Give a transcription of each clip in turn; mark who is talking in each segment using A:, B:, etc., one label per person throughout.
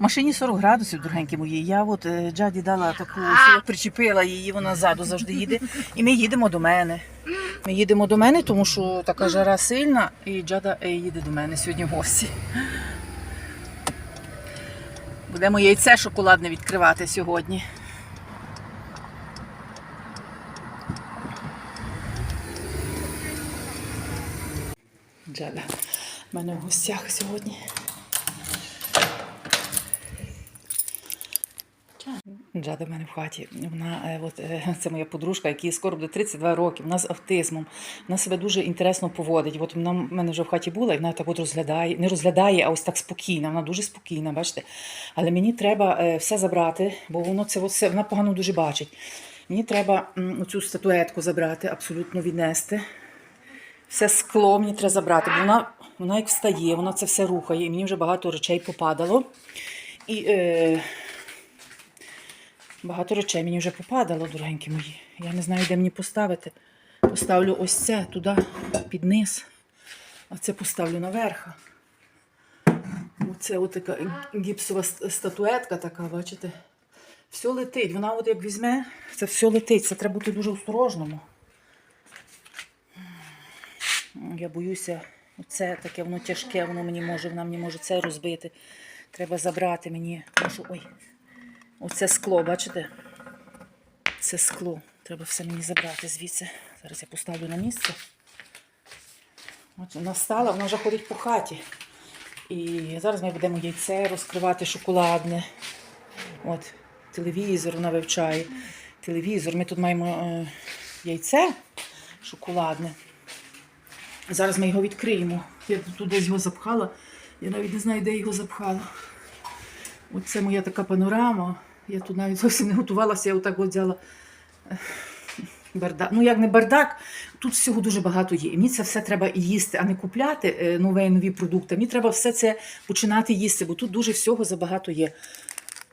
A: Машині 40 градусів, дорогенькі мої. Я от е, Джаді дала таку, що причепила її, вона ззаду завжди їде. І ми їдемо до мене. Ми їдемо до мене, тому що така жара сильна, і Джада е, їде до мене сьогодні в гості. Будемо яйце шоколадне відкривати сьогодні. Джада в мене в гостях сьогодні. Джада в мене в хаті. Вона е, от, е, це моя подружка, якій скоро буде 32 роки. Вона з автизмом. Вона себе дуже інтересно поводить. От вона в мене вже в хаті була, і вона так от розглядає, не розглядає, а ось так спокійна. Вона дуже спокійна, бачите. Але мені треба е, все забрати, бо воно це все, вона погано дуже бачить. Мені треба м, оцю статуетку забрати, абсолютно віднести. Все скло мені треба забрати, бо вона, вона як встає, вона це все рухає, і мені вже багато речей попадало. І е, багато речей мені вже попадало, дорогенькі мої. Я не знаю, де мені поставити. Поставлю ось це туди, під низ, а це поставлю наверх. Оце така гіпсова статуетка така, бачите? Все летить. Вона от як візьме, це все летить. Це треба бути дуже осторожному. Я боюся, це таке воно тяжке, воно мені може, вона мені може це розбити. Треба забрати мені. Можу, ой, оце скло, бачите? Це скло. Треба все мені забрати звідси. Зараз я поставлю на місце. От вона встала, вона вже ходить по хаті. І зараз ми будемо яйце розкривати шоколадне. От, телевізор вона вивчає. Телевізор. Ми тут маємо е, яйце шоколадне. Зараз ми його відкриємо. Я тут десь його запхала. Я навіть не знаю, де його запхала. Оце моя така панорама. Я тут навіть зовсім не готувалася, я отак от взяла бардак. Ну, як не бардак, тут всього дуже багато є. І мені це все треба їсти, а не купляти е, нове і нові продукти. Мені треба все це починати їсти, бо тут дуже всього забагато є.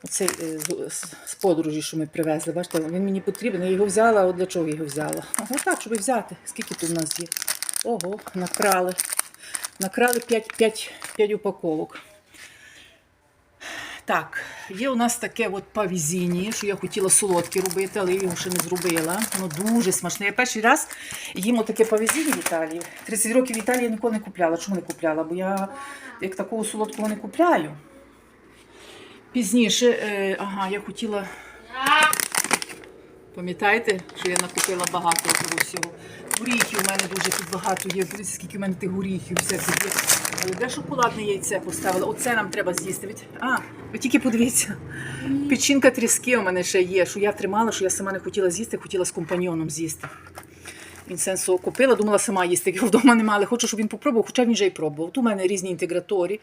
A: Оцей е, з- подорожі, що ми привезли. Бачите, він мені потрібен. Я його взяла, от для чого його взяла? Ага, так, щоб взяти. Скільки тут у нас є? Ого, накрали. Накрали 5, 5, 5 упаковок. Так, є у нас таке от павізіні, що я хотіла солодкі робити, але його ще не зробила. Воно дуже смачне. Я перший раз їм таке павізіні в Італії. 30 років в Італії я ніколи не купляла. Чому не купляла? Бо я як такого солодкого не купляю. Пізніше, е, ага, я хотіла. Пам'ятаєте, що я накупила багато цього всього. Горіхів у мене дуже тут багато є. Дивіться, скільки в мене тих горіхів, всяких є. Але де шоколадне яйце поставила? Оце нам треба з'їсти. А, ви тільки подивіться. Печінка тріски у мене ще є, що я тримала, що я сама не хотіла з'їсти, хотіла з компаньйоном з'їсти. Він сенсу купила, думала сама їсти, його вдома немає, але хочу, щоб він попробував, хоча він вже й пробував. Тут у мене різні інтеграторі.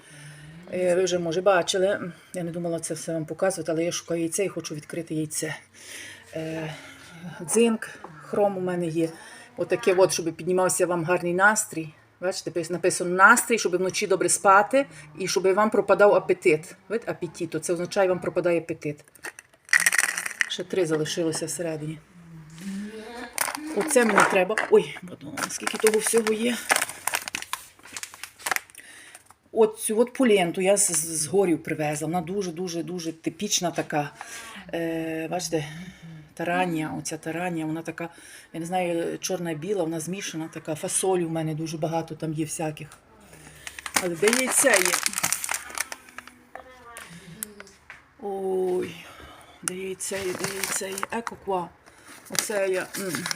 A: Е, Ви вже, може, бачили. Я не думала це все вам показувати, але я шукаю яйце і хочу відкрити яйце. Е, Дзинк, хром у мене є. Отаке, от, щоб піднімався вам гарний настрій. Бачите, написано настрій, щоб вночі добре спати і щоб вам пропадав апетит. Видите, апетito, це означає, вам пропадає апетит. Ще три залишилося всередині. Оце мені треба. Ой, скільки того всього є. От цю от поленту я з з горів привезла. Вона дуже-дуже дуже типічна така. Е, бачите, тарання, оця тарання, вона така, я не знаю, чорна і біла, вона змішана, така фасолі у мене дуже багато там є всяких. Але де яйця є? Ой, де яйця є, де яйця є. Еко ква. Оце я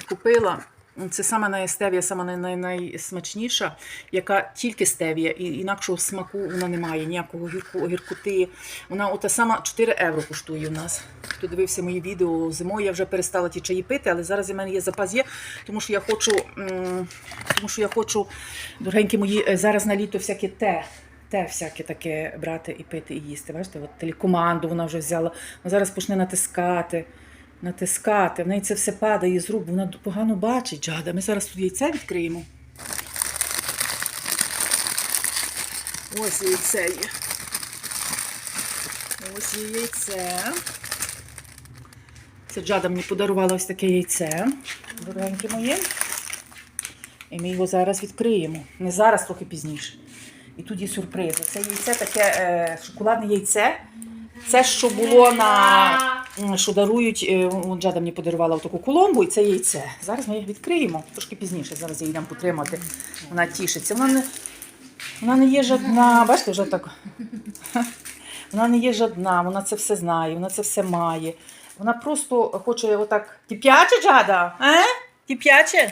A: купила. Це саме найстевія, саме най, най, найсмачніша, яка тільки стевія, і інакшого смаку вона не має, ніякого гірку, гіркоти. Вона ота сама 4 євро коштує у нас. Хто дивився мої відео зимою, я вже перестала ті чаї пити, але зараз у мене є запас є, тому що я хочу, тому що я хочу, дорогенькі мої, е, зараз на літо всяке те. Те всяке таке брати і пити, і їсти. Бачите, от телекоманду вона вже взяла. Вона зараз почне натискати натискати. В неї це все падає з рук, вона погано бачить Джада. Ми зараз тут яйце відкриємо. Ось яйце є. Ось яйце. Це Джада мені подарувала ось таке яйце. Дорогенькі мої. І ми його зараз відкриємо. Не зараз, трохи пізніше. І тут є сюрприз. Це яйце таке е, шоколадне яйце. Це що було на що дарують. е, Джада мені подарувала таку коломбу, і це яйце. Зараз ми їх відкриємо трошки пізніше. Зараз її дам потримати. Вона тішиться. Вона не, вона не є жадна. Бачите, вже так. Вона не є жадна, вона це все знає, вона це все має. Вона просто хоче отак. Кип'яче, Джада? А? Кип'яче?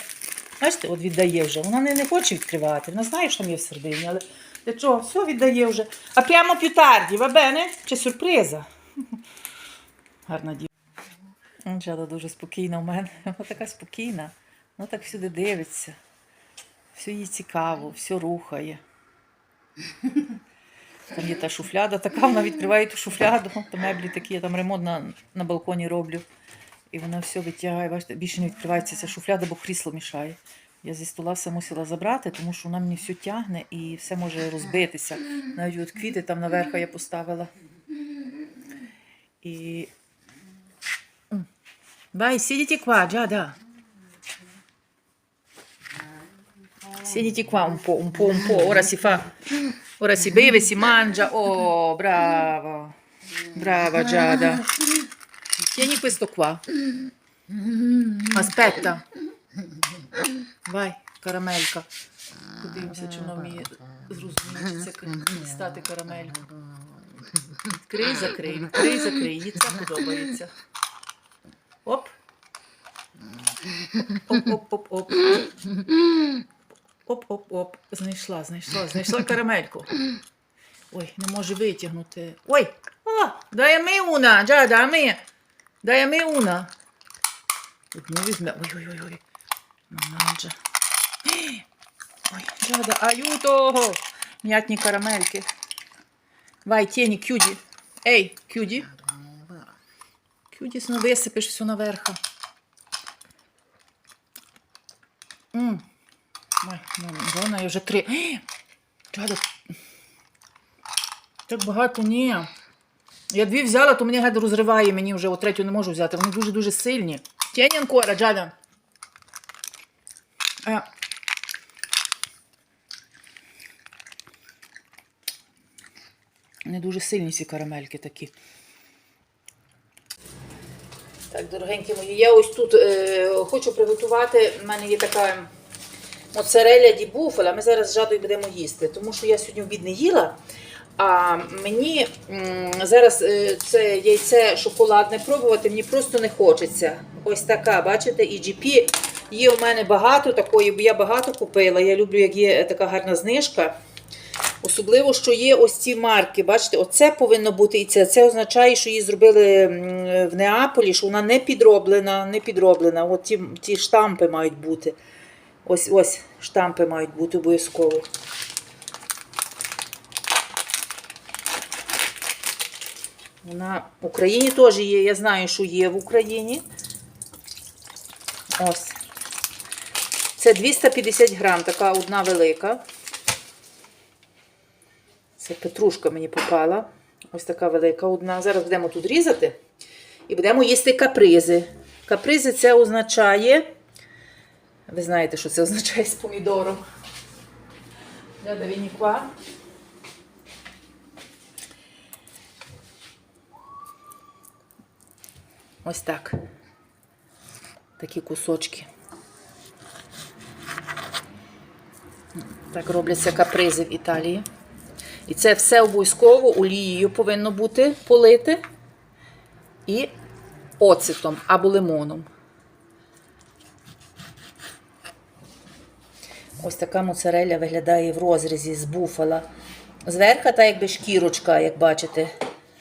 A: Бачите, от віддає вже. Вона не, не хоче відкривати. Вона знає, що там є всередині, але для чого? Все віддає вже. А прямо п'ютарді, va bene? Чи сюрприза? Гарна дівчина. Джада дуже спокійна у мене. Вона така спокійна. Вона так всюди дивиться. Все їй цікаво, все рухає. Там є та шуфляда, така вона відкриває ту шуфляду, то меблі такі, я там ремонт на, на балконі роблю. І вона все витягає, бачите, більше не відкривається ця шуфляда, бо крісло мішає. Я зі стола все мусила забрати, тому що вона мені все тягне і все може розбитися. Навіть от квіти там наверх я поставила. І. М. Vai, siediti qua, Giada. Siediti qua un po', un po', un po'. Ora si fa, ora si beve, si mangia. Oh, brava. Brava Giada. Tieni questo qua. Aspetta. Vai, карамелька. Подивимося, чи вона вміє зрозуміти, чи це дістати карамельку. Відкрий, закрий, відкрий, закрий. Їй це подобається. Оп. Оп-оп-оп-оп. Оп-оп-оп. Знайшла, знайшла, знайшла карамельку. Ой, не може витягнути. Ой! О, дай già, дай ми. Дай ми una. Одну візьме. Ой-ой-ой. Манаджа. Ой, Джада, aiuto! М'ятні карамельки. Vai, tieni, chiudi. Ей. Chiudi, se no висипеш все наверху. Ой, ну, вона я вже три. Джада. Так багато ні. Я дві взяла, то мені геть розриває, мені вже от третю не можу взяти. Вони дуже-дуже сильні. Tieni ancora, Giada. Не дуже сильні ці карамельки такі. Так, дорогенькі мої, я ось тут е, хочу приготувати. У мене є така моцареля ді буфала. Ми зараз з жадою будемо їсти, тому що я сьогодні обід не їла. А мені зараз е, це яйце шоколадне пробувати, мені просто не хочеться. Ось така, бачите, і GP є у мене багато такої, бо я багато купила. Я люблю, як є така гарна знижка. Особливо, що є ось ці марки. Бачите, оце повинно бути і це. Це означає, що її зробили в Неаполі, що вона не підроблена, не підроблена. От ті, ті штампи мають бути. Ось ось штампи мають бути обов'язково. Вона в Україні теж є. Я знаю, що є в Україні. Ось. Це 250 грам, така одна велика. Це петрушка мені попала. Ось така велика одна. Зараз будемо тут різати і будемо їсти капризи. Капризи це означає. Ви знаєте, що це означає з помідором. Дада Вініква. Ось так. Такі кусочки. Так робляться капризи в Італії. І це все обов'язково олією повинно бути полити і оцетом або лимоном. Ось така моцареля виглядає в розрізі з буфала. Зверху, так якби шкірочка, як бачите.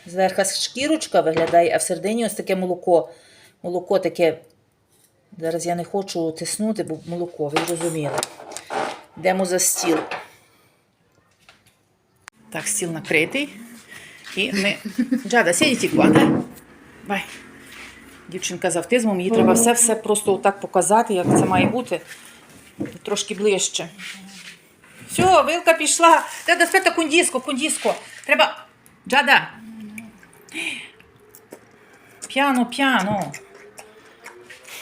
A: Зверху шкірочка виглядає, а всередині ось таке молоко. Молоко таке. Зараз я не хочу тиснути, бо молоко, ви зрозуміли. Йдемо за стіл. Так, стіл накритий. І ми. Джада, сидіть qua, дай. Бай. Дівчинка з автизмом, їй треба все-все просто отак показати, як це має бути. Трошки ближче. Все, вилка пішла. Джада, спета кундіско, кундіско. Треба. Джада. П'яно, п'яно.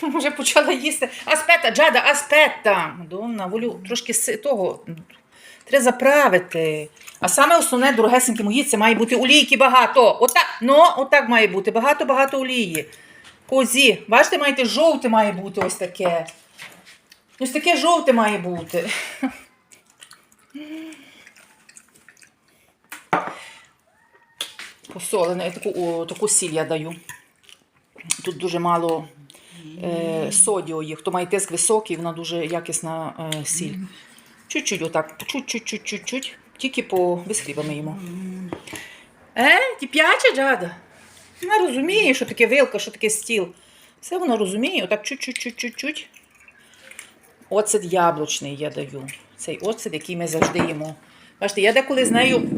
A: Вже почала їсти. Аспета, Джада, аспета. Мадонна, волю, трошки того. Треба заправити. А саме основне, дорогесенькі мої, це має бути олійки багато. Отак, ну, отак має бути. Багато-багато олії. Козі. Бачите, маєте жовте має бути ось таке. Ось таке жовте має бути. Посолене, таку, о, таку сіль я даю. Тут дуже мало содіо є. Хто має тиск високий, вона дуже якісна е, сіль. Чуть-чуть отак, чуть-чуть, чуть-чуть. Тільки по без хліба ми їмо. Е, ті п'яче, Джада? Вона розуміє, що таке вилка, що таке стіл. Все вона розуміє, отак чуть-чуть-чуть-чуть. Оцет яблучний я даю. Цей оцет, який ми завжди їмо. Бачите, я деколи з нею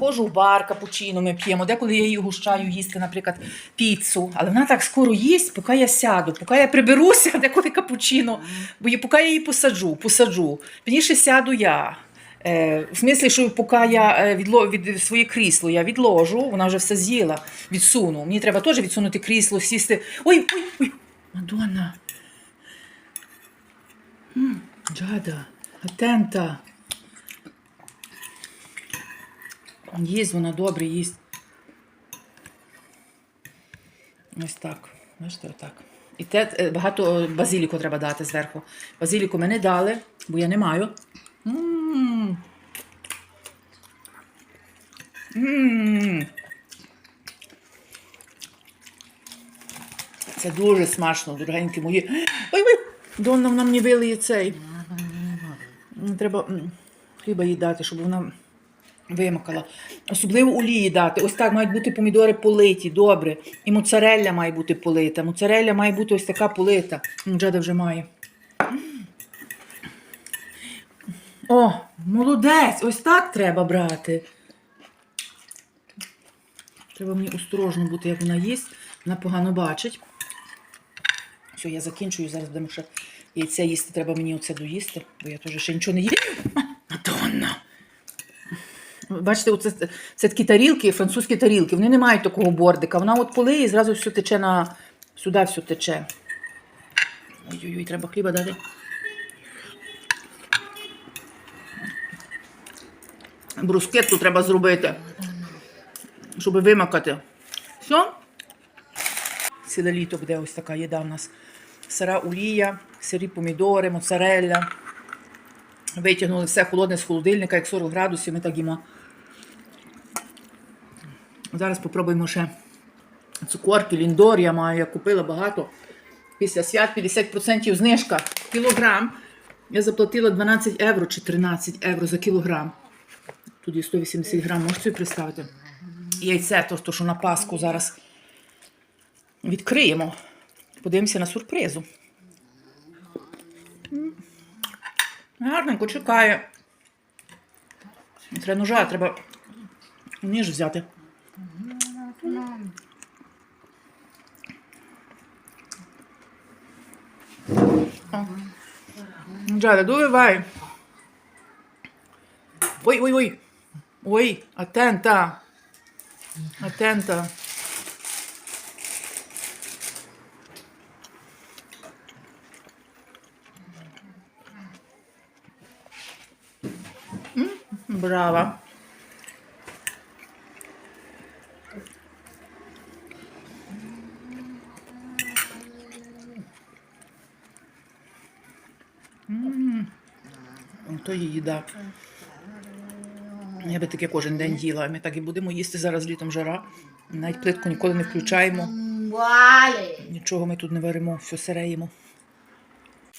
A: ходжу в бар, капучино ми п'ємо, деколи я її гущаю їсти, наприклад, піцу. Але вона так скоро їсть, поки я сяду, поки я приберуся, деколи капучино, бо поки я її посаджу, посаджу. Пізніше сяду я. Е, в смислі, що поки я е, відло, від своє крісло я відложу, вона вже все з'їла, відсуну. Мені треба теж відсунути крісло, сісти. Ой, ой, ой, Мадонна. Джада, атента. Їсть вона добре, їсть. Ось так. Бачите, отак. І те е, багато базиліку треба дати зверху. Базиліку ми не дали, бо я не маю. М. Це дуже смачно, дорогенькі мої. Ой, ой, Донна вона мені вилиє цей. Треба хліба їй дати, щоб вона вимакала. Особливо олії дати. Ось так мають бути помідори политі, добре. І моцарелля має бути полита. Моцарелля має бути ось така полита. Джада вже має. О, молодець! Ось так треба брати. Треба мені осторожно бути, як вона їсть. Вона погано бачить. Все, я закінчую. Зараз будемо ще яйця їсти. Треба мені оце доїсти, бо я теж ще нічого не їм. Мадонна! Бачите, оце, це такі тарілки, французькі тарілки, вони не мають такого бордика. Вона от полиє і зразу все тече на. Сюди все тече. Ой-ой-ой, треба хліба дати. Брускетту треба зробити, щоб вимакати. Все? Ціле літо буде ось така їда в нас. Сира олія, сирі помідори, моцарелля. Витягнули все холодне з холодильника, як 40 градусів, ми так їмо. Зараз попробуємо ще цукорки, ліндор я маю, я купила багато. Після свят 50% знижка. Кілограм. Я заплатила 12 євро чи 13 євро за кілограм. Є 180 грам, можете собі представити? Яйце, то, то, що на Пасху зараз відкриємо. Подивимося на сюрпризу. Гарненько чекає. Треба ножа, треба ніж взяти. О. Джада, доливай. Ой, ой, ой. Ой, атента. Атента. Браво. М, То є їда. Я би таке кожен день їла. Ми так і будемо їсти зараз літом жара. Навіть плитку ніколи не включаємо. Нічого ми тут не варимо, все сире їмо.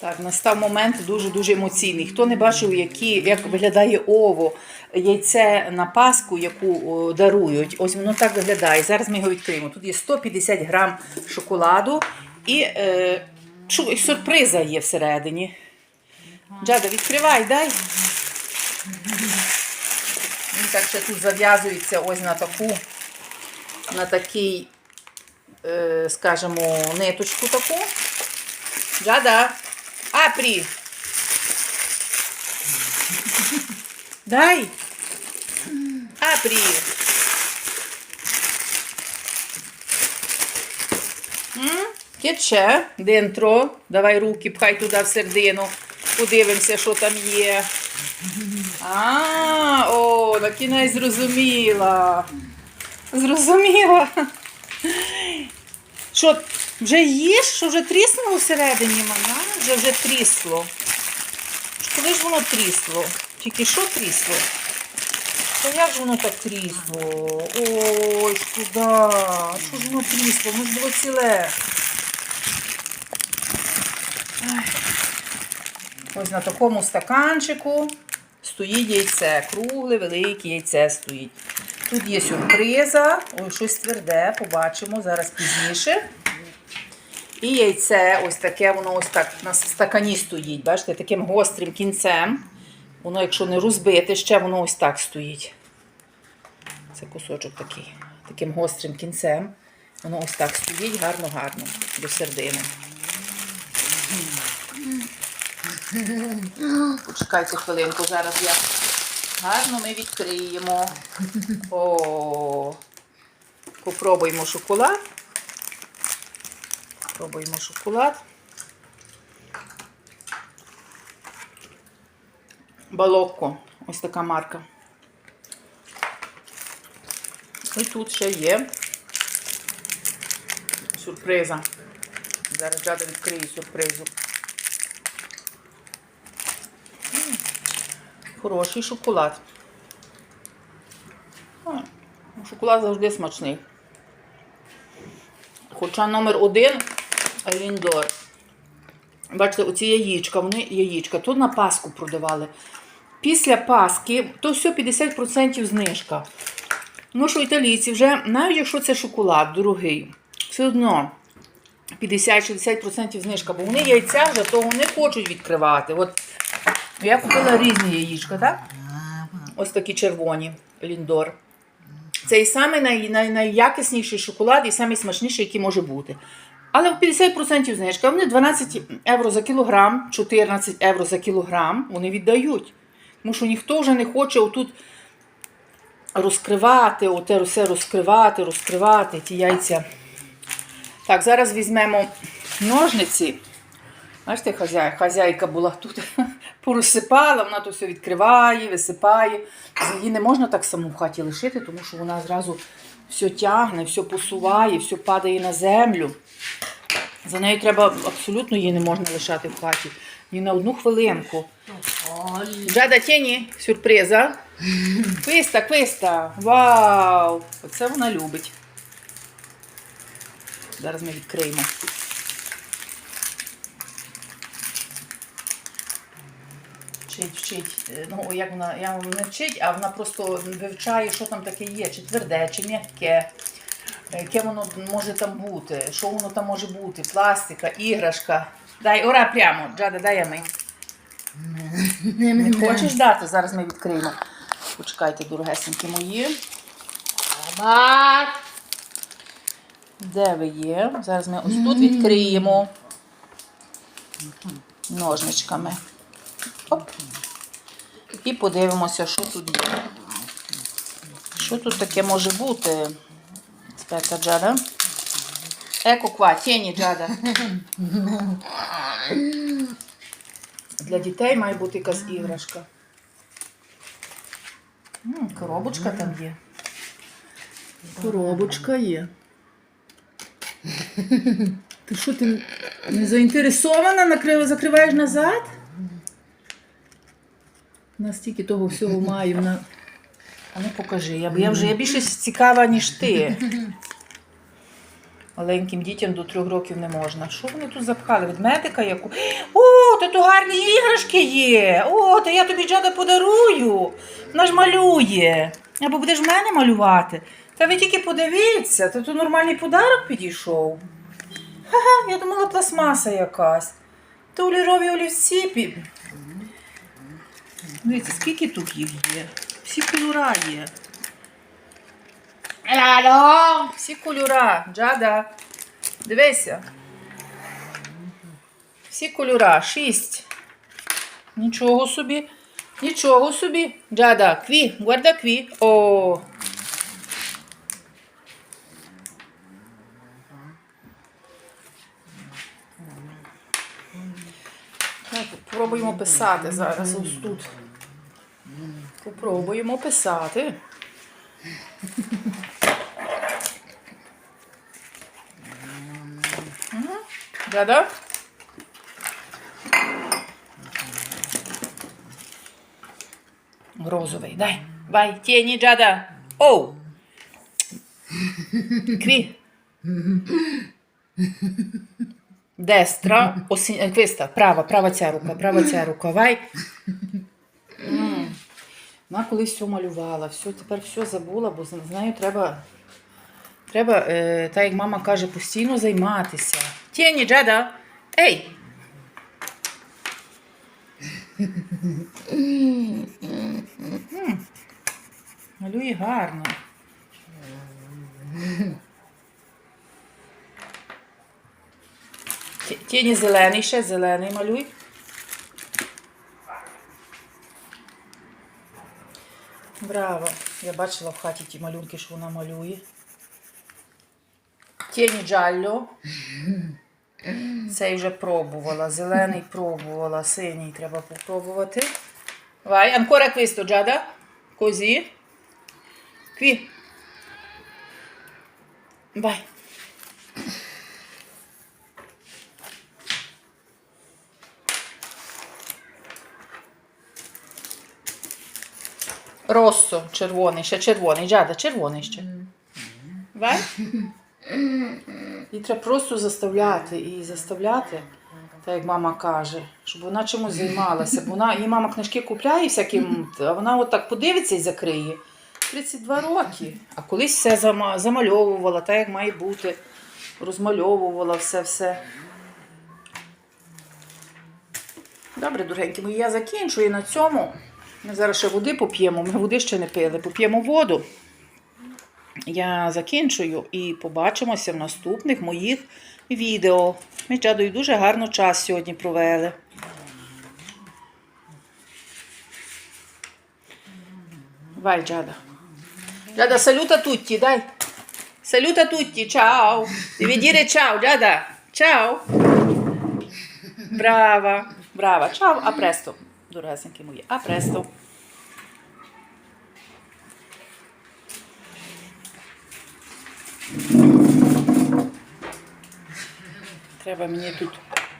A: Так, настав момент дуже-дуже емоційний. Хто не бачив, які, як виглядає ово, яйце на Пасху, яку о, дарують, ось воно так виглядає. Зараз ми його відкриємо. Тут є 150 грам шоколаду і е, сюрприза є всередині. Джада, відкривай, дай. Він так ще тут зав'язується ось на таку, на такий, е, скажімо, ниточку таку. Джада, апрі. Дай. Апрі. Тече дентро. Давай руки пхай туди всередину. Подивимося, що там є. А, о, на кінець зрозуміла. Зрозуміла. Що, вже їш? Що вже тріснуло всередині мене? Вже вже трісло. Коли ж воно трісло? Тільки що трісло? Та як ж воно так трісло? Ой, шкода. Що ж воно трісло? Воно ж було ціле. Ось на такому стаканчику стоїть яйце. Кругле, велике яйце стоїть. Тут є сюрприза. Ой, щось тверде, побачимо зараз пізніше. І яйце, ось таке, воно ось так на стакані стоїть. Бачите, таким гострим кінцем. Воно, якщо не розбите, ще воно ось так стоїть. Це кусочок такий. Таким гострим кінцем. Воно ось так стоїть гарно-гарно до середини. Почекайте хвилинку, зараз я гарно ми відкриємо. О, попробуємо шоколад. Пробуємо шоколад. Балокко. Ось така марка. І тут ще є сюрприза. Зараз Джада відкриє сюрпризу. Хороший шоколад. Шоколад завжди смачний. Хоча номер один Ліндор. Бачите, оці яєчка, вони яєчка. Тут на Пасху продавали. Після Пасхи то все 50% знижка. Ну що італійці вже, навіть якщо це шоколад дорогий, все одно 50-60% знижка, бо вони яйця вже того не хочуть відкривати. От я купила різні яєчка, так? Ось такі червоні ліндор. Це і самий най, най, найякісніший шоколад, і самий смачніший, який може бути. Але в 50% знижка. Вони 12 євро за кілограм, 14 євро за кілограм вони віддають. Тому що ніхто вже не хоче отут розкривати, оте все розкривати, розкривати ті яйця. Так, зараз візьмемо ножниці. Бачите, хазяй, хазяйка була тут, порозсипала, вона то все відкриває, висипає. Її не можна так саму в хаті лишити, тому що вона зразу все тягне, все посуває, все падає на землю. За нею треба абсолютно її не можна лишати в хаті. Ні на одну хвилинку. Джада тіні, сюрприза. Квиста, квиста. Вау! Оце вона любить. Зараз ми відкриємо. Вчить, вчить. Е, Ну, як вона, я не вчить, а вона просто вивчає, що там таке є, чи тверде, чи м'яке, е, яке воно може там бути, що воно там може бути, пластика, іграшка. Дай, ора прямо, Джада, дай я ми. Не хочеш дати? Зараз ми відкриємо. Почекайте, дорогесенькі мої. Де ви є? Зараз ми ось тут відкриємо ножничками. Оп. І подивимося, що тут є. Що тут таке може бути? Спека Джада. Еко ква, тіні Джада. Для дітей має бути якась іграшка. Коробочка там є. Коробочка є. Ти що, ти не заінтересована, накрив, закриваєш назад? Настільки того всього маю. На... А ну покажи, я, я вже я більше цікава, ніж ти. Маленьким дітям до трьох років не можна. Що вони тут запхали? Ведмедика яку? О, та то гарні іграшки є. О, та я тобі джада подарую. Вона ж малює. Або будеш в мене малювати. Та ви тільки подивіться, та тут нормальний подарок підійшов. Ха-ха, я думала пластмаса якась. То олірові олівці. Дивіться, скільки тут їх є? Всі кольора є.
B: Claro.
A: Всі кольора, Джада. Дивися. Всі кольора, шість. Нічого собі. Нічого собі. Джада, кві, guarda кві. О. Пробуємо писати зараз ось тут. Пробуємо писати. Да-да? Розовий, дай. Vai, tieni Giada. Oh! Qui. Destra, questa, prava, prava ця рука, права ця рука, vai. Вона колись все малювала, все, тепер все забула, бо з нею треба, треба е, так як мама каже, постійно займатися. Tieni Giada. Ей! Малює гарно. Тіні зелений, ще зелений малюй. Браво. Я бачила в хаті ті малюнки, що вона малює. Тіні джалло. Цей вже пробувала. Зелений пробувала, синій треба попробувати. Vai, ancora questo, Giada? Così. Qui. Vai. Rosso, червоний, ще червоний. Джада, червоний ще. І треба просто заставляти і заставляти, так як мама каже, щоб вона чимось займалася. Бо вона, її мама книжки купляє всяким, а вона отак подивиться і закриє. 32 роки. А колись все зама- замальовувала, так як має бути. Розмальовувала все-все. Добре, дорогенькі мої, я закінчую на цьому. Ми зараз ще води поп'ємо. Ми води ще не пили, поп'ємо воду. Я закінчую і побачимося в наступних моїх відео. Ми з Джадою дуже гарно час сьогодні провели. Vai, Giada. Giada, saluta tutti, dai. Saluta tutti, ciao. Devi dire ciao, Giada. Ciao. Brava, brava. Ciao, a. Дорогесенькі мої, а presto. Треба мені тут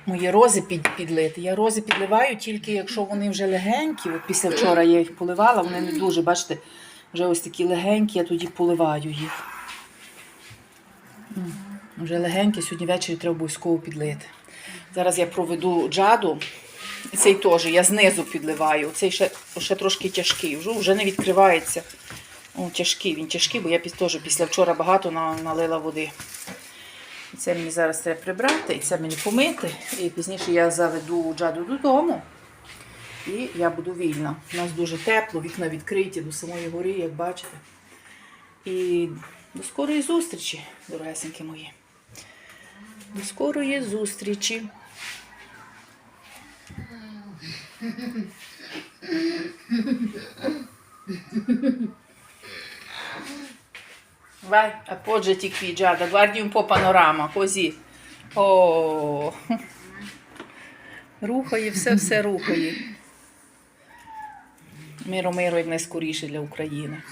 A: мої рози під, підлити. Я рози підливаю тільки якщо вони вже легенькі. От після вчора я їх поливала, вони не дуже, бачите, вже ось такі легенькі, я тоді поливаю їх. Вже легенькі, сьогодні ввечері треба обов'язково підлити. Зараз я проведу джаду. І цей теж я знизу підливаю. Цей ще, ще трошки тяжкий. Вже, вже не відкривається. О, тяжкий, він тяжкий, бо я теж після вчора багато на- налила води. Це мені зараз треба прибрати, і це мені помити. І пізніше я заведу джаду додому. І я буду вільна. У нас дуже тепло, вікна відкриті до самої гори, як бачите. І до скорої зустрічі, дорогесенькі мої. До скорої зустрічі. Vai, appoggiati qui Giada, guardi un po' panorama, così. О, рухає, все все рухає. Миро, миро, як найскоріше для України.